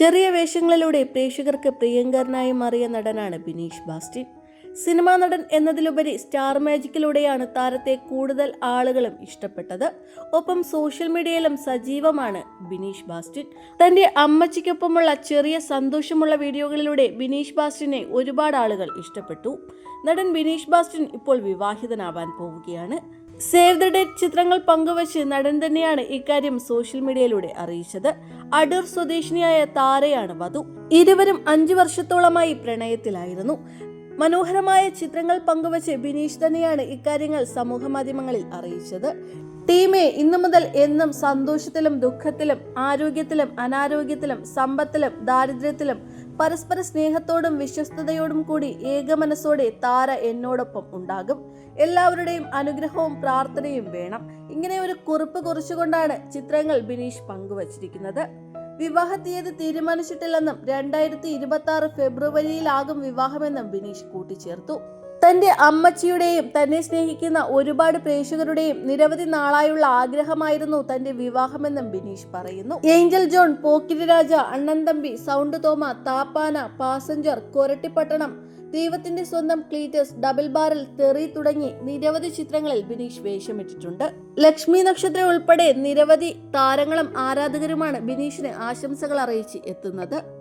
ചെറിയ വേഷങ്ങളിലൂടെ പ്രേക്ഷകർക്ക് പ്രിയങ്കരനായി മാറിയ നടനാണ് ബിനീഷ് ബാസ്റ്റിൻ. സിനിമാ നടൻ എന്നതിലുപരി സ്റ്റാർ മാജിക്കിലൂടെയാണ് താരത്തെ കൂടുതൽ ആളുകളും ഇഷ്ടപ്പെട്ടത്. ഒപ്പം സോഷ്യൽ മീഡിയയിലും സജീവമാണ് ബിനീഷ് ബാസ്റ്റിൻ. തന്റെ അമ്മച്ചിക്കൊപ്പമുള്ള ചെറിയ സന്തോഷമുള്ള വീഡിയോകളിലൂടെ ബിനീഷ് ബാസ്റ്റിനെ ഒരുപാട് ആളുകൾ ഇഷ്ടപ്പെട്ടു. നടൻ ബിനീഷ് ബാസ്റ്റിൻ ഇപ്പോൾ വിവാഹിതനാവാൻ പോവുകയാണ്. സേവ് ദ ഡേറ്റ് ചിത്രങ്ങൾ പങ്കുവച്ച് നടൻ തന്നെയാണ് ഇക്കാര്യം സോഷ്യൽ മീഡിയയിലൂടെ അറിയിച്ചത്. അടൂർ സ്വദേശിനിയായ താരയാണ് വധു. ഇരുവരും അഞ്ചു വർഷത്തോളമായി പ്രണയത്തിലായിരുന്നു. മനോഹരമായ ചിത്രങ്ങൾ പങ്കുവച്ച് ബിനീഷ് തന്നെയാണ് ഇക്കാര്യങ്ങൾ സമൂഹ മാധ്യമങ്ങളിൽ അറിയിച്ചത്. ടീമെ ഇന്നു മുതൽ എന്നും സന്തോഷത്തിലും ദുഃഖത്തിലും ആരോഗ്യത്തിലും അനാരോഗ്യത്തിലും സമ്പത്തിലും ദാരിദ്ര്യത്തിലും പരസ്പര സ്നേഹത്തോടും വിശ്വസ്തയോടും കൂടി ഏകമനസ്സോടെ താര എന്നോടൊപ്പം ഉണ്ടാകും. എല്ലാവരുടെയും അനുഗ്രഹവും പ്രാർത്ഥനയും വേണം. ഇങ്ങനെ ഒരു കുറിപ്പ് കുറിച്ചുകൊണ്ടാണ് ചിത്രങ്ങൾ ബിനീഷ് പങ്കുവച്ചിരിക്കുന്നത്. വിവാഹ തീയതി തീരുമാനിച്ചിട്ടില്ലെന്നും രണ്ടായിരത്തി ഇരുപത്തി ആറ് ഫെബ്രുവരിയിലാകും വിവാഹമെന്നും ബിനീഷ് കൂട്ടിച്ചേർത്തു. തന്റെ അമ്മച്ചിയുടെയും തന്നെ സ്നേഹിക്കുന്ന ഒരുപാട് പ്രേക്ഷകരുടെയും നിരവധി നാളായുള്ള ആഗ്രഹമായിരുന്നു തന്റെ വിവാഹമെന്നും ബിനീഷ് പറയുന്നു. Angel John Pokkiri Raja Annan Thambi sound Thoma Thappana passenger Korattipattanam Daivathinte Swantham Cleetus double barrel തെറി തുടങ്ങി നിരവധി ചിത്രങ്ങളിൽ ബിനീഷ് വേഷമിട്ടിട്ടുണ്ട്. ലക്ഷ്മി നക്ഷത്രം ഉൾപ്പെടെ നിരവധി താരങ്ങളും ആരാധകരുമാണ് ബിനീഷിന് ആശംസകൾ അറിയിച്ച് എത്തുന്നത്.